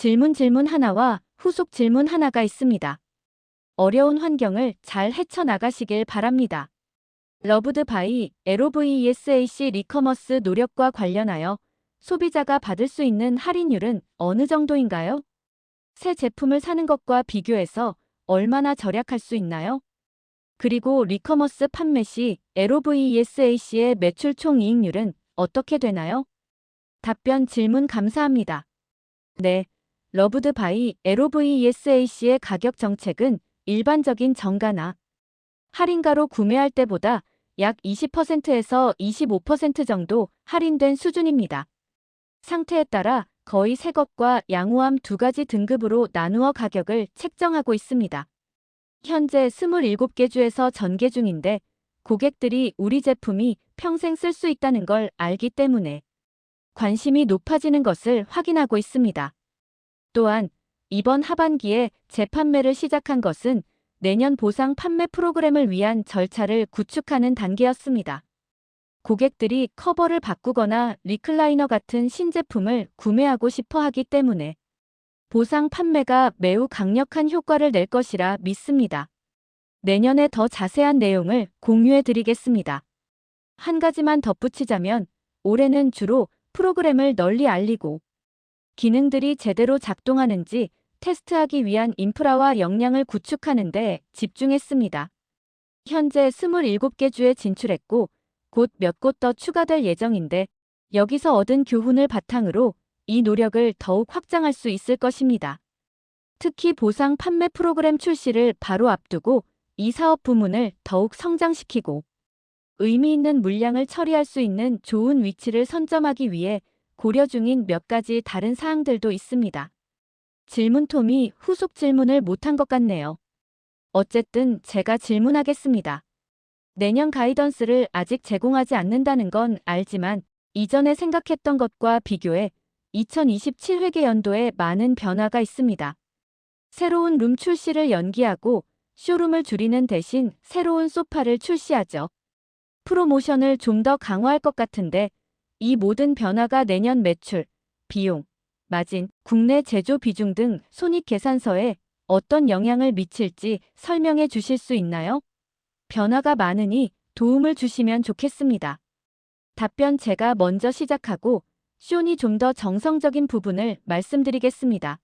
질문 질문 하나와 후속 질문 하나가 있습니다. 어려운 환경을 잘 헤쳐나가시길 바랍니다. 러브드 바이 LOVESAC 리커머스 노력과 관련하여 소비자가 받을 수 있는 할인율은 어느 정도인가요? 새 제품을 사는 것과 비교해서 얼마나 절약할 수 있나요? 그리고 리커머스 판매 시 LOVESAC의 매출 총 이익률은 어떻게 되나요? 답변 질문 감사합니다. 네. 러브드 바이 LOVESAC의 가격 정책은 일반적인 정가나 할인가로 구매할 때보다 약 20%에서 25% 정도 할인된 수준입니다. 상태에 따라 거의 새 것과 양호함 두 가지 등급으로 나누어 가격을 책정하고 있습니다. 현재 27개 주에서 전개 중인데 고객들이 우리 제품이 평생 쓸 수 있다는 걸 알기 때문에 관심이 높아지는 것을 확인하고 있습니다. 또한 이번 하반기에 재판매를 시작한 것은 내년 보상 판매 프로그램을 위한 절차를 구축하는 단계였습니다. 고객들이 커버를 바꾸거나 리클라이너 같은 신제품을 구매하고 싶어 하기 때문에 보상 판매가 매우 강력한 효과를 낼 것이라 믿습니다. 내년에 더 자세한 내용을 공유해 드리겠습니다. 한 가지만 덧붙이자면 올해는 주로 프로그램을 널리 알리고 기능들이 제대로 작동하는지 테스트하기 위한 인프라와 역량을 구축하는 데 집중했습니다. 현재 27개 주에 진출했고 곧 몇 곳 더 추가될 예정인데 여기서 얻은 교훈을 바탕으로 이 노력을 더욱 확장할 수 있을 것입니다. 특히 보상 판매 프로그램 출시를 바로 앞두고 이 사업 부문을 더욱 성장시키고 의미 있는 물량을 처리할 수 있는 좋은 위치를 선점하기 위해 고려 중인 몇 가지 다른 사항들도 있습니다. 질문 톰이 후속 질문을 못한 것 같네요. 어쨌든 제가 질문하겠습니다. 내년 가이던스를 아직 제공하지 않는다는 건 알지만 이전에 생각했던 것과 비교해 2027 회계 연도에 많은 변화가 있습니다. 새로운 룸 출시를 연기하고 쇼룸을 줄이는 대신 새로운 소파를 출시하죠. 프로모션을 좀 더 강화할 것 같은데 이 모든 변화가 내년 매출, 비용, 마진, 국내 제조 비중 등 손익 계산서에 어떤 영향을 미칠지 설명해 주실 수 있나요? 변화가 많으니 도움을 주시면 좋겠습니다. 답변 제가 먼저 시작하고 쇼니 좀 더 정성적인 부분을 말씀드리겠습니다.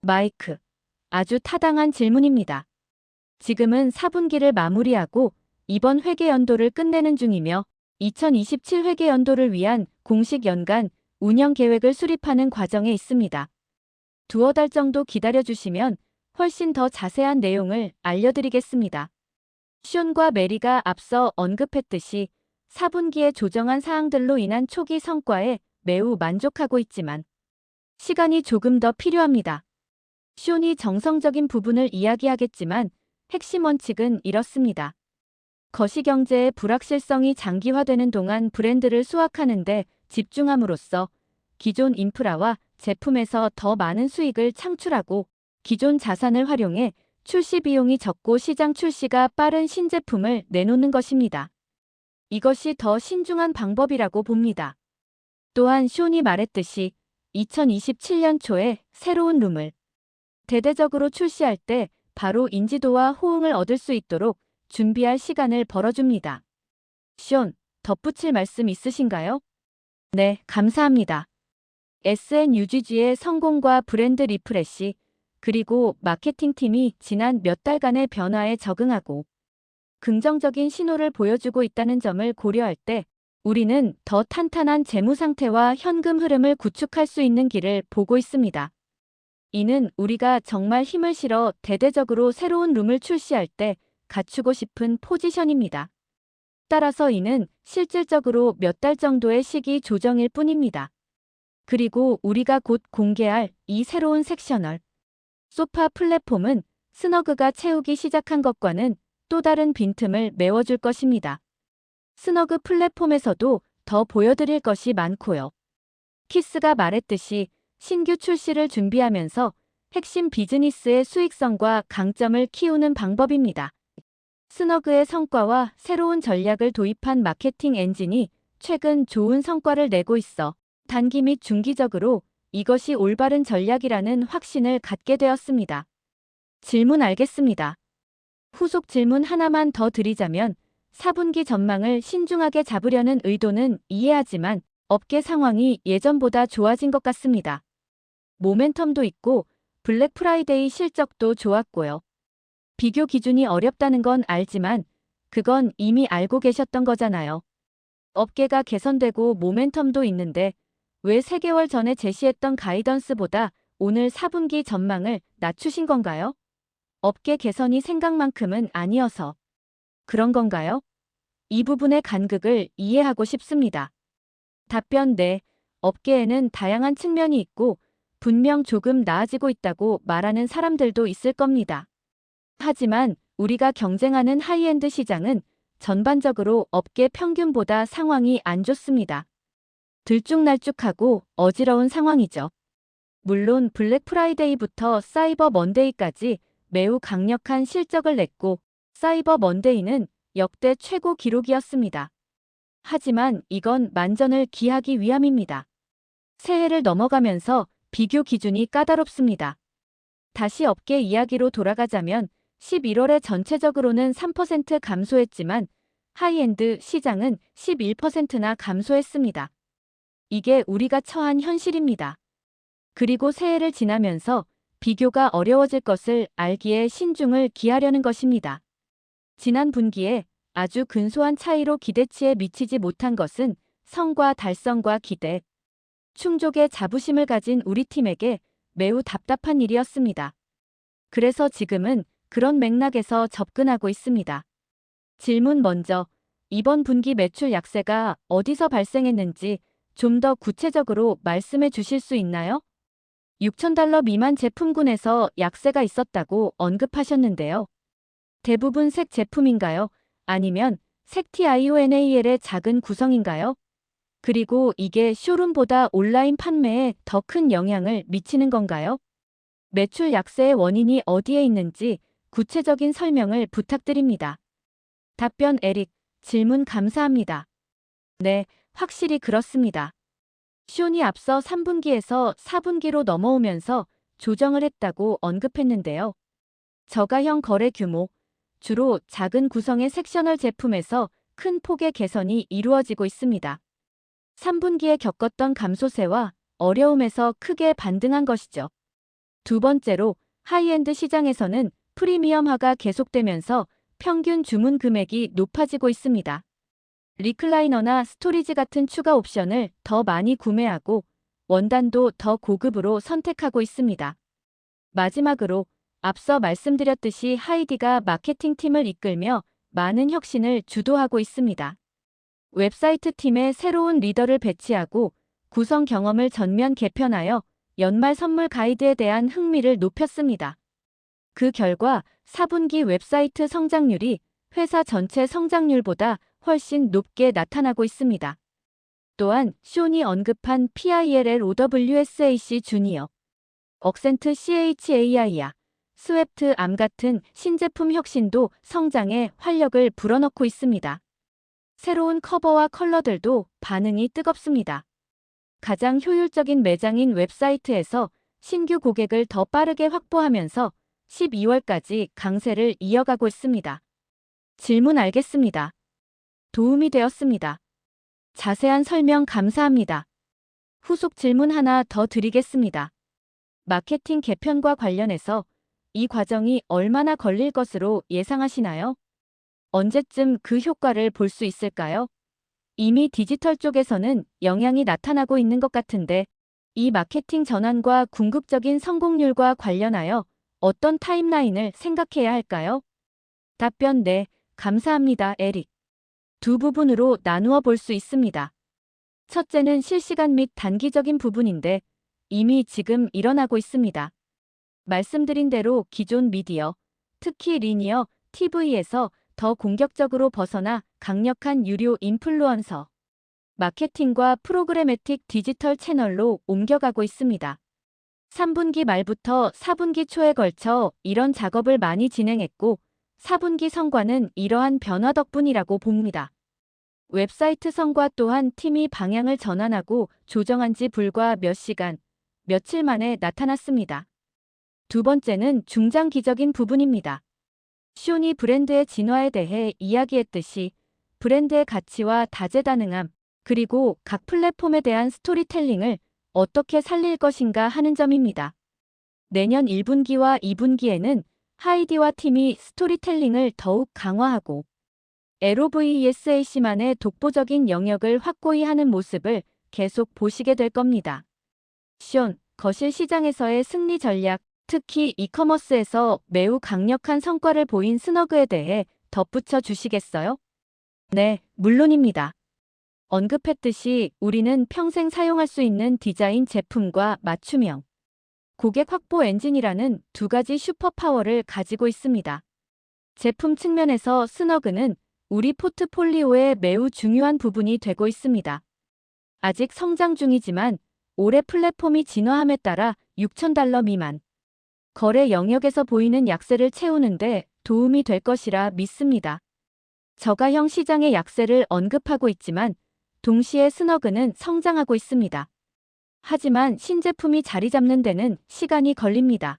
마이크. 아주 타당한 질문입니다. 지금은 4분기를 마무리하고 이번 회계 연도를 끝내는 중이며 2027 회계 연도를 위한 공식 연간 운영 계획을 수립하는 과정에 있습니다. 두어 달 정도 기다려주시면 훨씬 더 자세한 내용을 알려드리겠습니다. 숀과 메리가 앞서 언급했듯이 4분기에 조정한 사항들로 인한 초기 성과에 매우 만족하고 있지만 시간이 조금 더 필요합니다. 숀이 정성적인 부분을 이야기하겠지만 핵심 원칙은 이렇습니다. 거시경제의 불확실성이 장기화되는 동안 브랜드를 수확하는 데 집중함으로써 기존 인프라와 제품에서 더 많은 수익을 창출하고 기존 자산을 활용해 출시 비용이 적고 시장 출시가 빠른 신제품을 내놓는 것입니다. 이것이 더 신중한 방법이라고 봅니다. 또한 쇼니 말했듯이 2027년 초에 새로운 룸을 대대적으로 출시할 때 바로 인지도와 호응을 얻을 수 있도록 준비할 시간을 벌어줍니다. 쇼 덧붙일 말씀 있으신가요? 네, 감사합니다. SNUGG의 성공과 브랜드 리프레시, 그리고 마케팅팀이 지난 몇 달간의 변화에 적응하고 긍정적인 신호를 보여주고 있다는 점을 고려할 때 우리는 더 탄탄한 재무 상태와 현금 흐름을 구축할 수 있는 길을 보고 있습니다. 이는 우리가 정말 힘을 실어 대대적으로 새로운 룸을 출시할 때 갖추고 싶은 포지션입니다. 따라서 이는 실질적으로 몇 달 정도의 시기 조정일 뿐입니다. 그리고 우리가 곧 공개할 이 새로운 섹셔널 소파 플랫폼은 스너그가 채우기 시작한 것과는 또 다른 빈틈을 메워줄 것입니다. 스너그 플랫폼에서도 더 보여드릴 것이 많고요. 키스가 말했듯이 신규 출시를 준비하면서 핵심 비즈니스의 수익성과 강점을 키우는 방법입니다. 스너그의 성과와 새로운 전략을 도입한 마케팅 엔진이 최근 좋은 성과를 내고 있어 단기 및 중기적으로 이것이 올바른 전략이라는 확신을 갖게 되었습니다. 질문 알겠습니다. 후속 질문 하나만 더 드리자면 4분기 전망을 신중하게 잡으려는 의도는 이해하지만 업계 상황이 예전보다 좋아진 것 같습니다. 모멘텀도 있고 블랙 프라이데이 실적도 좋았고요. 비교 기준이 어렵다는 건 알지만 그건 이미 알고 계셨던 거잖아요. 업계가 개선되고 모멘텀도 있는데 왜 3개월 전에 제시했던 가이던스보다 오늘 4분기 전망을 낮추신 건가요? 업계 개선이 생각만큼은 아니어서 그런 건가요? 이 부분의 간극을 이해하고 싶습니다. 답변 네. 업계에는 다양한 측면이 있고 분명 조금 나아지고 있다고 말하는 사람들도 있을 겁니다. 하지만 우리가 경쟁하는 하이엔드 시장은 전반적으로 업계 평균보다 상황이 안 좋습니다. 들쭉날쭉하고 어지러운 상황이죠. 물론 블랙 프라이데이부터 사이버 먼데이까지 매우 강력한 실적을 냈고 사이버 먼데이는 역대 최고 기록이었습니다. 하지만 이건 만전을 기하기 위함입니다. 새해를 넘어가면서 비교 기준이 까다롭습니다. 다시 업계 이야기로 돌아가자면 11월에 전체적으로는 3% 감소했지만 하이엔드 시장은 11%나 감소했습니다. 이게 우리가 처한 현실입니다. 그리고 새해를 지나면서 비교가 어려워질 것을 알기에 신중을 기하려는 것입니다. 지난 분기에 아주 근소한 차이로 기대치에 미치지 못한 것은 성과 달성과 기대, 충족의 자부심을 가진 우리 팀에게 매우 답답한 일이었습니다. 그래서 지금은 그런 맥락에서 접근하고 있습니다. 질문 먼저, 이번 분기 매출 약세가 어디서 발생했는지 좀 더 구체적으로 말씀해 주실 수 있나요? 6,000달러 미만 제품군에서 약세가 있었다고 언급하셨는데요. 대부분 색 제품인가요? 아니면 색 TIONAL의 작은 구성인가요? 그리고 이게 쇼룸보다 온라인 판매에 더 큰 영향을 미치는 건가요? 매출 약세의 원인이 어디에 있는지 구체적인 설명을 부탁드립니다. 답변 에릭, 질문 감사합니다. 네, 확실히 그렇습니다. 쇼니 앞서 3분기에서 4분기로 넘어오면서 조정을 했다고 언급했는데요. 저가형 거래 규모, 주로 작은 구성의 섹셔널 제품에서 큰 폭의 개선이 이루어지고 있습니다. 3분기에 겪었던 감소세와 어려움에서 크게 반등한 것이죠. 두 번째로 하이엔드 시장에서는 프리미엄화가 계속되면서 평균 주문 금액이 높아지고 있습니다. 리클라이너나 스토리지 같은 추가 옵션을 더 많이 구매하고 원단도 더 고급으로 선택하고 있습니다. 마지막으로 앞서 말씀드렸듯이 하이디가 마케팅팀을 이끌며 많은 혁신을 주도하고 있습니다. 웹사이트 팀에 새로운 리더를 배치하고 구성 경험을 전면 개편하여 연말 선물 가이드에 대한 흥미를 높였습니다. 그 결과 4분기 웹사이트 성장률이 회사 전체 성장률보다 훨씬 높게 나타나고 있습니다. 또한 쇼니 언급한 PILL OWSAC 주니어, 억센트 CHAI야, 스웹트 암 같은 신제품 혁신도 성장에 활력을 불어넣고 있습니다. 새로운 커버와 컬러들도 반응이 뜨겁습니다. 가장 효율적인 매장인 웹사이트에서 신규 고객을 더 빠르게 확보하면서 12월까지 강세를 이어가고 있습니다. 질문 알겠습니다. 도움이 되었습니다. 자세한 설명 감사합니다. 후속 질문 하나 더 드리겠습니다. 마케팅 개편과 관련해서 이 과정이 얼마나 걸릴 것으로 예상하시나요? 언제쯤 그 효과를 볼 수 있을까요? 이미 디지털 쪽에서는 영향이 나타나고 있는 것 같은데 이 마케팅 전환과 궁극적인 성공률과 관련하여 어떤 타임라인을 생각해야 할까요? 답변 네, 감사합니다, 에릭. 두 부분으로 나누어 볼 수 있습니다. 첫째는 실시간 및 단기적인 부분인데 이미 지금 일어나고 있습니다. 말씀드린 대로 기존 미디어, 특히 리니어, TV에서 더 공격적으로 벗어나 강력한 유료 인플루언서, 마케팅과 프로그래매틱 디지털 채널로 옮겨가고 있습니다. 3분기 말부터 4분기 초에 걸쳐 이런 작업을 많이 진행했고 4분기 성과는 이러한 변화 덕분이라고 봅니다. 웹사이트 성과 또한 팀이 방향을 전환하고 조정한 지 불과 몇 시간, 며칠 만에 나타났습니다. 두 번째는 중장기적인 부분입니다. 쇼니 브랜드의 진화에 대해 이야기했듯이 브랜드의 가치와 다재다능함, 그리고 각 플랫폼에 대한 스토리텔링을 어떻게 살릴 것인가 하는 점입니다. 내년 1분기와 2분기에는 하이디와 팀이 스토리텔링을 더욱 강화하고 LOVESAC만의 독보적인 영역을 확고히 하는 모습을 계속 보시게 될 겁니다. 시온, 거실 시장에서의 승리 전략, 특히 이커머스에서 매우 강력한 성과를 보인 스너그에 대해 덧붙여 주시겠어요? 네, 물론입니다. 언급했듯이 우리는 평생 사용할 수 있는 디자인 제품과 맞춤형, 고객 확보 엔진이라는 두 가지 슈퍼파워를 가지고 있습니다. 제품 측면에서 스너그는 우리 포트폴리오의 매우 중요한 부분이 되고 있습니다. 아직 성장 중이지만 올해 플랫폼이 진화함에 따라 6,000달러 미만 거래 영역에서 보이는 약세를 채우는데 도움이 될 것이라 믿습니다. 저가형 시장의 약세를 언급하고 있지만 동시에 스너그는 성장하고 있습니다. 하지만 신제품이 자리 잡는 데는 시간이 걸립니다.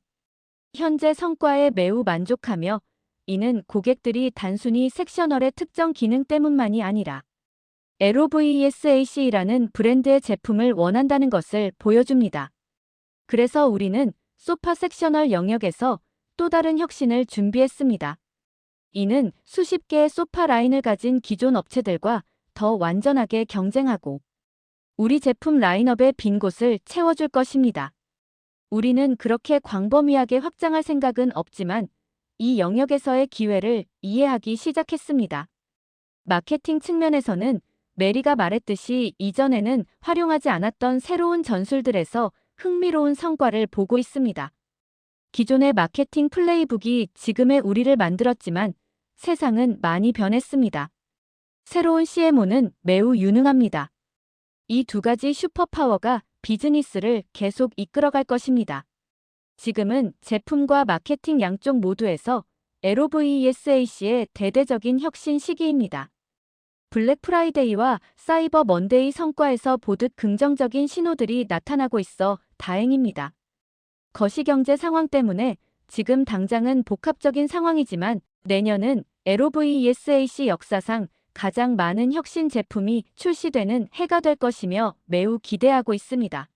현재 성과에 매우 만족하며 이는 고객들이 단순히 섹셔널의 특정 기능 때문만이 아니라 LOVESAC라는 브랜드의 제품을 원한다는 것을 보여줍니다. 그래서 우리는 소파 섹셔널 영역에서 또 다른 혁신을 준비했습니다. 이는 수십 개의 소파 라인을 가진 기존 업체들과 더 완전하게 경쟁하고 우리 제품 라인업의 빈 곳을 채워줄 것입니다. 우리는 그렇게 광범위하게 확장할 생각은 없지만 이 영역에서의 기회를 이해하기 시작했습니다. 마케팅 측면에서는 메리가 말했듯이 이전에는 활용하지 않았던 새로운 전술들에서 흥미로운 성과를 보고 있습니다. 기존의 마케팅 플레이북이 지금의 우리를 만들었지만 세상은 많이 변했습니다. 새로운 CMO는 매우 유능합니다. 이 두 가지 슈퍼파워가 비즈니스를 계속 이끌어갈 것입니다. 지금은 제품과 마케팅 양쪽 모두에서 LOVESAC의 대대적인 혁신 시기입니다. 블랙 프라이데이와 사이버 먼데이 성과에서 보듯 긍정적인 신호들이 나타나고 있어 다행입니다. 거시경제 상황 때문에 지금 당장은 복합적인 상황이지만 내년은 LOVESAC 역사상 가장 많은 혁신 제품이 출시되는 해가 될 것이며 매우 기대하고 있습니다.